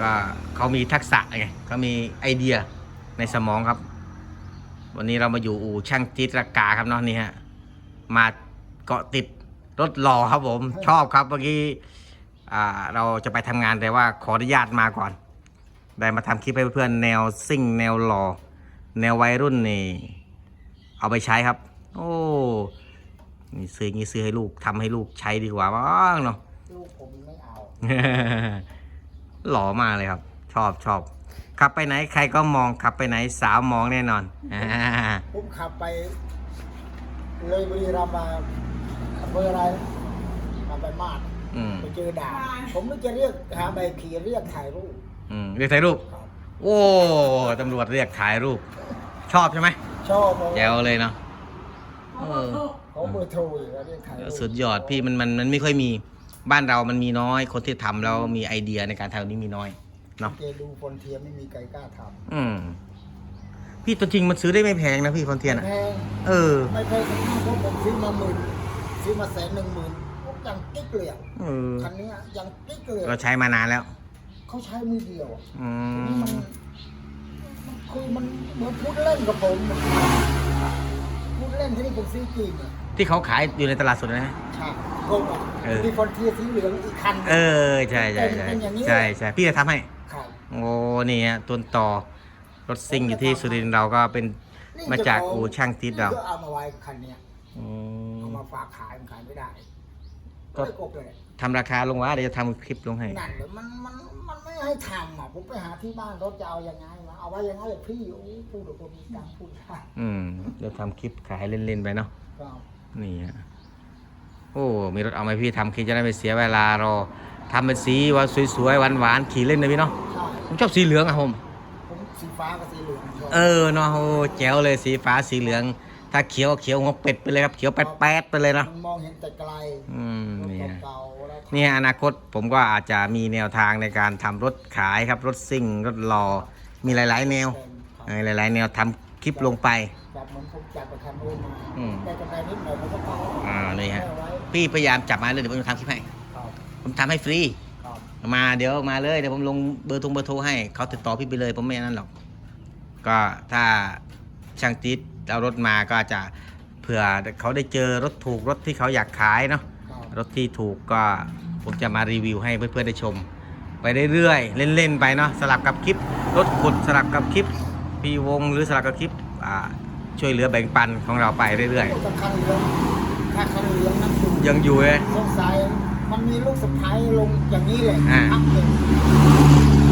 ก็เขามีทักษะไงเขามีไอเดียในสมองครับ วันนี้เรามาอยู่อู่ช่างจิตรกาครับเนาะนี่ฮะมาเกาะติดรถหล่อครับผม ชอบครับเมื่อกี้อ่าเราจะไปทำงานแต่ว่าขออนุญาตมาก่อน ได้มาทำคลิปให้เพื่อนๆแนวซิ่ง แนวหล่อแนววัยรุ่นนี่ เอาไปใช้ครับ โอ้นี่ซื้ออย่างนี้ซื้อให้ลูกทำให้ลูกใช้ดีกว่าบ้างเนาะลูกผมไม่เอา หล่อมากเลยครับ ชอบชอบขับไปไหนใครก็มองขับไปไหนสาวมองแน่นอนอ่าผมขับไป เลยบุรีรัมย์มาอำเภออะไรมาไปมาดอืมไปเจอด่านผมนึกจะเรียกหาใบขี่เรียกถ่ายรูปอืมเรียกถ่ายรูป ครับโอ้ตำรวจเรียกถ่ายรูป ชอบใช่ไหมชอบผมแจ๋วเลยเนาะเออ เขาเบอร์โทรอีกแล้วเรียกถ่ายรูปสุดยอดพี่มันมันมันไม่ค่อยมี บ้านเรามันมีน้อย คนที่ทำแล้วมีไอเดียในการทำแบบนี้มีน้อย เนาะ เจดูคนเทียมไม่มีใครกล้าทอืม พี่ตัวจริงมันซื้อได้ไม่แพงนะพี่คอนเทียนำอะ แพงเออ ไม่แพงเพราะผมซื้อมาหมื่นซื้อมาแสนหนึ่งหมื่นยังกิ๊กเลยอะเออ คันนี้ยังกิ๊กเลยเราใช้มานานแล้ว เขาใช้มือเดียวอะอืทีนี้ม มันมันคือมันเหมือนพูดเล่นกับผมพูดเล่นที่นี่ผมซื้อจริงอะ ที่เขาขายอยู่ในตลาดสดนะ ใช่งงอะเออ มีคนเทียร์สีเหลืองอีกคันเออ ใช่ใช่ใช่เป็นอย่างนี้ใช่ใช่พี่จะทำให้ ครับโอ้นี่ฮะต้นต่อรถซิ่งอยู่ที่สุรินทร์เราก็เป็นนี่มาจากอู่ช่างติดเรานี่ก็เอามาไว้คันเนี้ยอืม เอามาฝากขายมันขายไม่ได้ก็ ก็เลยกบเลยทำราคาลงว่าเดี๋ยวจะทำคลิปลงให้ นั่นเลยมันมันมันไม่ให้ทำอะผมไปหาที่บ้านรถจะเอายังไงมาเอาไว้ยังไงเลยพี่โอ้พูดกับผมมีตังค์พูดได้อืมเดี๋ยวทำคลิปขายเล่นๆไปเนาะครับ นี่ฮะโอ้ มีรถเอาไหมพี่ทำคลิปจะได้ไม่เสียเวลารอทำเป็นสีว่าสวยๆหวานๆขี่เล่นนะพี่เนาะใช่ผมชอบสีเหลืองอะผมผมสีฟ้ากับสีเหลืองชอบเออเนาะโอ้แจ๋วเลยสีฟ้าสีเหลือง ถ้าเขียวเขียวหัวเป็ดไปเลยครับเขียวแป๊ดๆไปเลยเนาะมันมองเห็นแต่ไกลอืมรถนี่ฮะเก่าๆแล้วเนี่ยอนาคตผมก็อาจจะมีแนวทางในการทำรถขายครับรถซิ่งรถรอมีหลาย ๆ แนวเป็นครับเออหลาย ๆ แนวทำคลิปลงไปจับเห มือนผมจับไปคันนู้นมาอืม ได้กำไรนิดหน่อยมันก็พออ่านี่ฮะได้ไว้พี่พยายามจับมาเลยเดี๋ยวผมจะทำคลิปให้ ครับผมทำให้ฟรี ครับมาเดี๋ยวมาเลยเดี๋ยวผมลงเบอร์โทรเบอร์โทรให้เขาติดต่อพี่ไปเลยผมไม่นั่นหรอก ก็ถ้าช่างติดเอารถมาก็จะเผื่อเขาได้เจอรถถูกรถที่เขาอยากขายเนาะครับรถที่ถูกก็ผมจะมารีวิวให้เพื่อนๆได้ชม ไปเรื่อยๆเล่นๆไปเนาะสลับกับคลิปรถขุดสลับกับคลิปพี่วงหรือสลับกับคลิปอ่า ช่วยเหลือแบ่งปันของเราไปเรื่อยลูกกับคันเหลืองถ้าคันเหลืองนั่นถูกๆยังอยู่เลย สงสัยมันมีลูกสะพ้ายลงอย่างนี้เลยอ่าพักหนึ่ง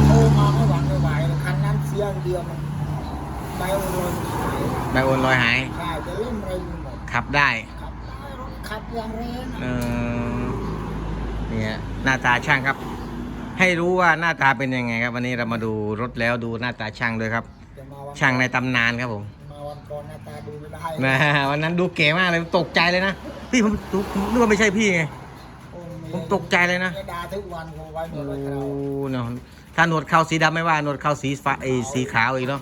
โทรมาไม่หวังไม่ไหวเลยคันนั้นเสียอย่างเดียวมันใบโอนลอยหายใบโอนลอยหายใช่จะเล่นอะไรอยู่หมดขับได้ขับได้รถขับอย่างแรงเออะอเนี่ยหน้าตาช่างครับ ให้รู้ว่าหน้าตาเป็นยังไงครับ วันนี้เรามาดูรถแล้วดูหน้าตาช่างด้วยครับ แต่มาวันช่างในตำนานครับผมมาวัน ก่อนหน้าตาดูไม่ได้นะวันนั้นดูเก๋มากเลยตกใจเลยนะพี่ผมผมนึกว่าไม่ใช่พี่ไง โอ้ผมตกใจเลยนะไม่ด่าทุกวันผมไว้หมโอ้ดเลยเราเนาะถ้าหนวดเขาสีดำไม่ว่าหนวดเขาสีฟ้าไอยสีขาวอีกเนาะ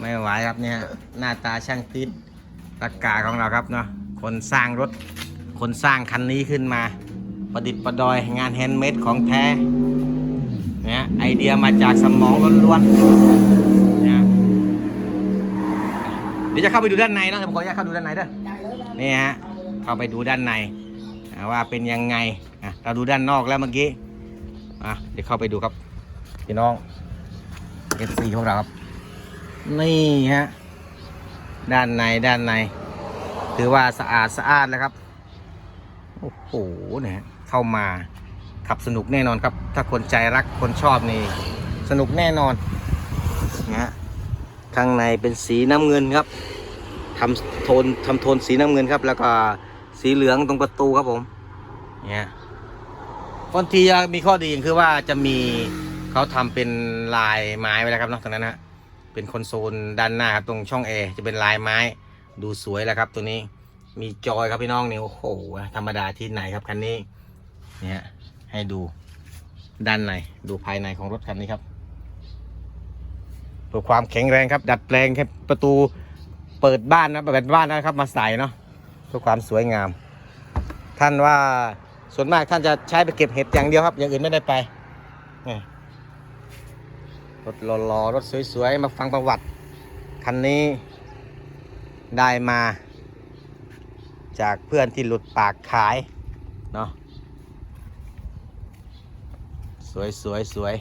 ไม่ไหวครับเนี่ยหน้าตาช่างติดตะกาของเราครับเนาะคนสร้างรถ คนสร้างคันนี้ขึ้นมา ประดิษฐ์ประดอยงานแฮนด์เมดของแท้เนี่ยไอเดียมาจากสมองล้วนๆ เนี่ยเดี๋ยวจะเข้าไปดูด้านในเนาะเดี๋ยวผมขออนุญาตเข้าดูด้านในเด้อได้เลยนะนี่ฮะเข้าไปดูด้านในอ่าว่าเป็นยังไงอะเราดูด้านนอกแล้วเมื่อกี้อะเดี๋ยวเข้าไปดูครับพี่น้องเอซีของเราครับนี่ฮะด้านในด้านในถือว่าสะอาดสะอาดแล้วครับโอ้โหเนี่ยฮะเข้ามาขับสนุกแน่นอนครับ ถ้าคนใจรักคนชอบนี่สนุกแน่นอนนะฮะ ข้างในเป็นสีน้ำเงินครับทำโทนทำโทนสีน้ำเงินครับ แล้วก็สีเหลืองตรงประตูครับผมเนี่ยบางทีมีข้อดีอย่างคือว่าจะมีเขาทำเป็นลายไม้ไว้แล้วครับนาะตรงนั้นนะเป็นคอนโซลด้านหน้าครับตรงช่องแอร์จะเป็นลายไม้ดูสวยแล้วครับ ตัวนี้มีจอยครับพี่น้องนี่โอ้โหธรรมดาที่ไหนครับคันนี้เนี่ยให้ดูด้านในดูภายในของรถคันนี้ครับ พื่อความแข็งแรงครับ ดัดแปลงแค่ประตูเปิดบ้านนะเปิดบ้านนะครับ มาใส่เนาะเพื่อความสวยงาม ท่านว่าส่วนมากท่านจะใช้ไปเก็บเห็ดอย่างเดียวครับ อย่างอื่นไม่ได้ไปรถหล่อๆรถสวยๆ มาฟังประวัติคันนี้ได้มา จากเพื่อนที่หลุดปากขาย เนาะสวยสวยสวย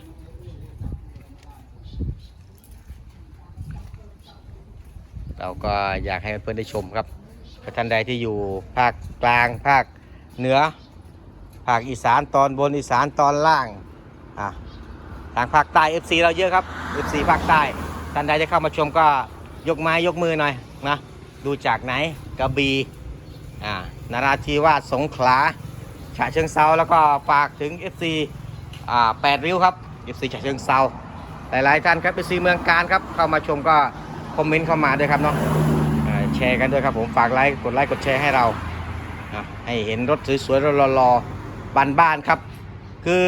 เราก็อยากให้เพื่อนได้ชมครับท่านใดที่อยู่ภาคกลางภาคเหนือ ภาคอีสานตอนบนอีสานตอนล่างอะทางภาคใต้ FC เราเยอะครับ FC ภาคใต้ท่านใดจะเข้ามาชมก็ยกไม้ยกมือหน่อยนะดูจากไหนกระบี่อ่านราธิวาสสงขลาฉะเชิงเซาแล้วก็ฝากถึง FC อ่าแปดริ้วครับ FC ฉะเชิงเซาหลายๆท่านครับ FC เมืองการครับเข้ามาชมก็ คอมเมนต์เข้ามาด้วยครับเนาะแชร์กันด้วยครับผมฝากไลค์กดไลค์กดแชร์ให้เราให้เห็นรถสวยๆรถรอๆบ้านๆครับ คือ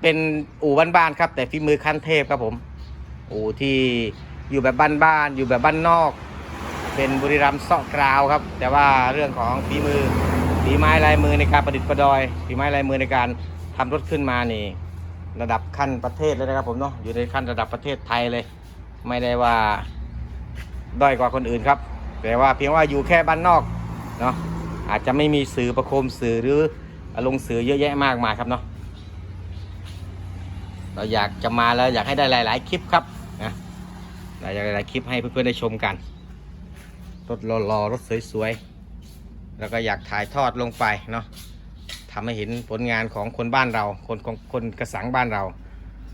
เป็นอู่บ้านๆครับ แต่ฝีมือขั้นเทพครับผมอู่ที่อยู่แบบบ้านๆอยู่แบบบ้านนอก เป็นบุรีรัมย์เซาะกราวครับ แต่ว่าเรื่องของฝีมือฝีไม้ลายมือในการประดิษฐ์ประดอยฝีไม้ลายมือในการทำรถขึ้นมานี่ ระดับขั้นประเทศเลยนะครับผมเนาะอยู่ในขั้นระดับประเทศไทยเลย ไม่ได้ว่า ด้อยกว่าคนอื่นครับ แต่ว่าเพียงว่าอยู่แค่บ้านนอกเนาะอาจจะไม่มีสื่อประโคมสื่อหรือลงสื่อเยอะแยะมากมายครับเนาะเราอยากจะมาแล้วอยากให้ได้หลาย ๆ คลิปครับนะเรายากได้หลายคลิปให้เพื่อนๆได้ชมกันรถรอๆรถสวยๆแล้วก็อยากถ่ายทอดลงไปเนาะทำให้เห็นผลงานของคนบ้านเรา คนของคนกระสังบ้านเรา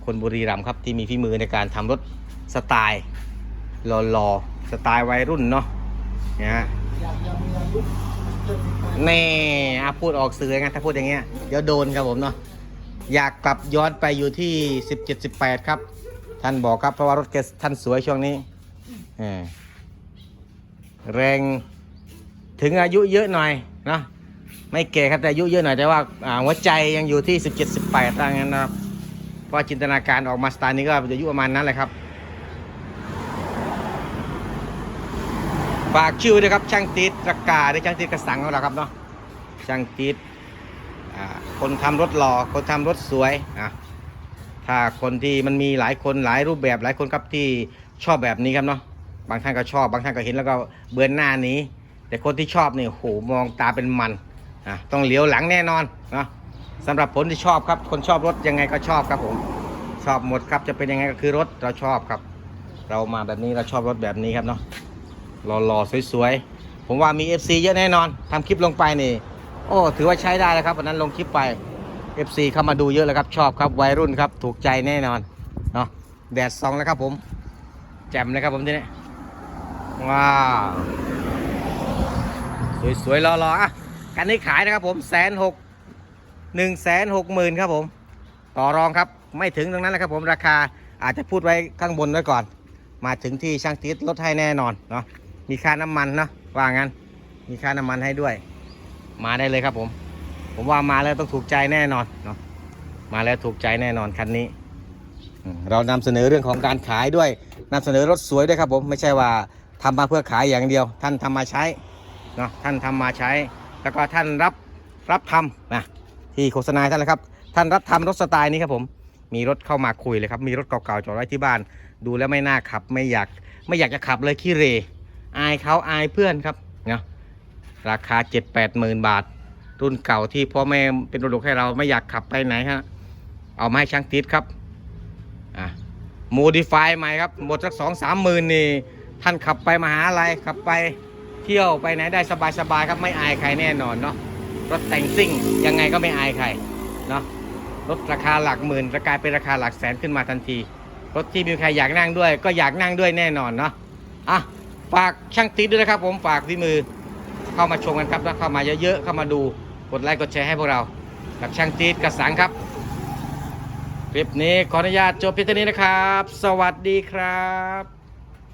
คนบุรีรัมย์ครับที่มีฝีมือในการทำรถสไตล์รอๆ สไตล์วัยรุ่นเนาะเนี่ยฮะแน่อาพูดออกสื่อไงถ้าพูดอย่างเงี้ยเดี๋ยวโดนครับผมเนาะอยากกลับย้อนไปอยู่ที่17 18ครับ ท่านบอกครับเพราะว่ารถแกท่านสวยช่วงนี้เออแรงถึงอายุเยอะหน่อยเนาะไม่แก่ครับแต่อายุเยอะหน่อยแต่ว่าหัวใจยังอยู่ที่17 18อะไรเงี้ยนะครับเพราะจินตนาการออกมาสไตล์นี้ก็อายุประมาณนั้นแหละครับ ฝากชื่อด้วยครับช่างติดตะกาด้ช่างติดกระสังของเราครับเนาะช่างติดคนทำรถหล่อคนทำรถสวยอะถ้าคนที่มันมีหลายคนหลายรูปแบบหลายคนครับที่ชอบแบบนี้ครับเนาะบางท่านก็ชอบ บางท่านก็เห็นแล้วก็เบือนหน้านี้ แต่คนที่ชอบเนี่ยโหมองตาเป็นมันอะต้องเหลียวหลังแน่นอนเนาะสำหรับผลที่ชอบครับ คนชอบรถยังไงก็ชอบครับผมชอบหมดครับจะเป็นยังไงก็คือรถเราชอบครับ เรามาแบบนี้เราชอบรถแบบนี้ครับเนาะ หล่อๆสวยๆ ผมว่ามี FC เยอะแน่นอนทำคลิปลงไปนี่ โอ้ถือว่าใช้ได้แล้วครับวันนั้นลงคลิปไป FC เข้ามาดูเยอะแล้วครับชอบครับวัยรุ่นครับถูกใจแน่นอนเนาะแดดซองแล้วครับผมแจ่มเลยครับผมทีนี้ว้าวสวยๆรอๆอะคันนี้ขายนะครับผมแสนหกหนึ่งแสนหกหมื่นครับผม ต่อรองครับไม่ถึงตรงนั้นแหละครับผมราคาอาจจะพูดไว้ข้างบนไว้ก่อน มาถึงที่ช่างติดลดให้แน่นอนเนาะ มีค่าน้ำมันเนาะว่างั้น มีค่าน้ำมันให้ด้วย มาได้เลยครับผม ผมว่ามาแล้วต้องถูกใจแน่นอนเนาะมาแล้วถูกใจแน่นอนคันนี้ เรานำเสนอเรื่องของการขายด้วยนำเสนอรถสวยด้วยครับผมไม่ใช่ว่าทำมาเพื่อขายอย่างเดียว ท่านทำมาใช้เนาะท่านทำมาใช้ แล้วก็ท่านรับรับทำนะที่โฆษณาท่านนะครับ ท่านรับทำรถสไตล์นี้ครับผมมีรถเข้ามาคุยเลยครับ มีรถเก่าๆจอดไว้ที่บ้าน ดูแล้วไม่น่าขับ ไม่อยาก ไม่อยากจะขับเลยขี้เร อายเขาอายเพื่อนครับเนาะราคา7 8หมื่นบาท รุ่นเก่าที่พ่อแม่เป็นระดกให้เราไม่อยากขับไปไหนฮะเอามาให้ช่างติดครับอะโมดิฟายใหม่ครับหมดสักสองสามหมื่นนี่ท่านขับไปมหาลัยขับไปเที่ยวไปไหนได้สบายๆครับไม่อายใครแน่นอนเนาะรถแต่งซิ่งยังไงก็ไม่อายใครเนาะรถราคาหลักหมื่นกลายเป็นราคาหลักแสนขึ้นมาทันที รถที่มีใครอยากนั่งด้วย ก็อยากนั่งด้วยแน่นอนเนาะอะ ฝากช่างติดด้วยนะครับ ผมฝากที่มือเข้ามาชมกันครับแล้วเข้ามาเยอะๆเข้ามาดูกดไลค์กดแชร์ให้พวกเรา กับช่างติดกระสังครับ คลิปนี้ขออนุญาตจบเพียงเท่านี้นะครับ สวัสดีครับ